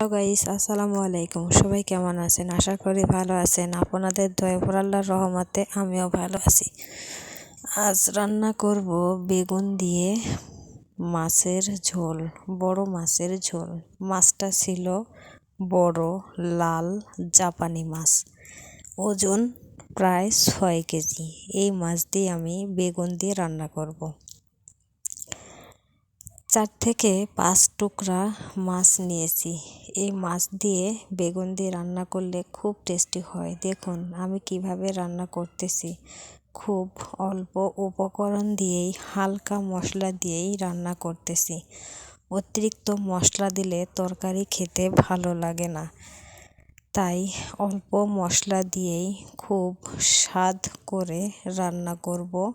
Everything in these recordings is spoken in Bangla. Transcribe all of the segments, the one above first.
হ্যালো গাইস আসসালামু আলাইকুম। সবাই কেমন আছেন? আশা করি ভালো আছেন। আপনাদের দয়াপুর আল্লাহর রহমতে আমিও ভালো আছি। আজ রান্না করব বেগুন দিয়ে মাছের ঝোল, বড় মাছের ঝোল। মাছটা ছিল বড় লাল জাপানি মাছ। ওজন প্রায় ছয় কেজি। এই মাছ দিয়ে আমি বেগুন দিয়ে রান্না করব। চার থেকে পাঁচ টুকরা মাছ নিয়েছি। এই মাছ দিয়ে বেগুন দিয়ে রান্না করলে খুব টেস্টি হয়। দেখুন, আমি কীভাবে রান্না করতেছি। খুব অল্প উপকরণ দিয়েই, হালকা মশলা দিয়েই রান্না করতেছি। অতিরিক্ত মশলা দিলে তরকারি খেতে ভালো লাগে না। তাই অল্প মশলা দিয়েই খুব স্বাদ করে রান্না করব।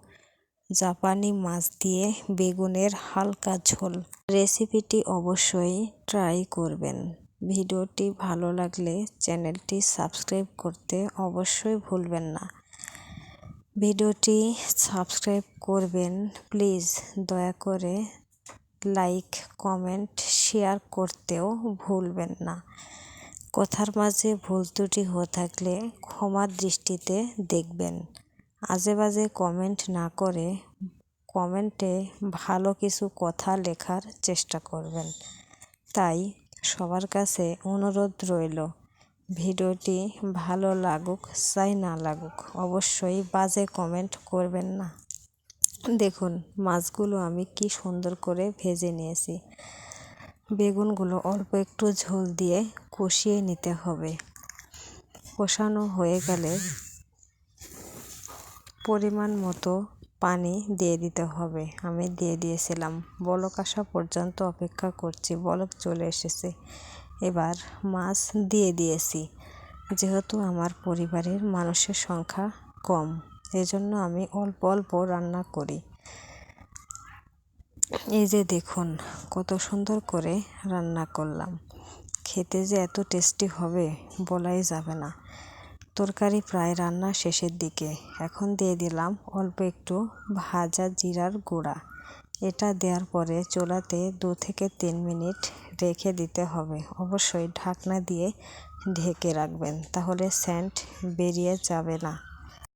জাপানি মাছ দিয়ে বেগুনের হালকা ঝোল। রেসিপিটি অবশ্যই ট্রাই করবেন। ভিডিওটি ভালো লাগলে চ্যানেলটি সাবস্ক্রাইব করতে অবশ্যই ভুলবেন না। ভিডিওটি সাবস্ক্রাইব করবেন। প্লিজ দয়া করে লাইক, কমেন্ট, শেয়ার করতেও ভুলবেন না। কথার মাঝে ভুল ত্রুটি হয়ে থাকলে ক্ষমার দৃষ্টিতে দেখবেন। আজে বাজে কমেন্ট না করে কমেন্টে ভালো কিছু কথা লেখার চেষ্টা করবেন। তাই সবার কাছে অনুরোধ রইল, ভিডিওটি ভালো লাগুক, চাই না লাগুক, অবশ্যই বাজে কমেন্ট করবেন না। দেখুন, মাছগুলো আমি কি সুন্দর করে ভেজে নিয়েছি। বেগুনগুলো অল্প একটু ঝোল দিয়ে কষিয়ে নিতে হবে। কষানো হয়ে গেলে পরিমাণ মতো পানি দিয়ে দিতে হবে। আমি দিয়ে দিয়েছিলাম। বলক আসা পর্যন্ত অপেক্ষা করছি। বলক চলে এসেছে। এবার মাছ দিয়ে দিয়েছি। যেহেতু আমার পরিবারের মানুষের সংখ্যা কম, এজন্য আমি অল্প অল্প রান্না করি। এই যে দেখুন, কত সুন্দর করে রান্না করলাম। খেতে যে এত টেস্টি হবে বলাই যাবে না। তরকারি প্রায় রান্না শেষের দিকে। এখন দিয়ে দিলাম অল্প একটু ভাজা জিরার গুঁড়া। এটা দেওয়ার পরে চোলাতে দু থেকে তিন মিনিট রেখে দিতে হবে। অবশ্যই ঢাকনা দিয়ে ঢেকে রাখবেন, তাহলে স্যান্ট বেরিয়ে যাবে না।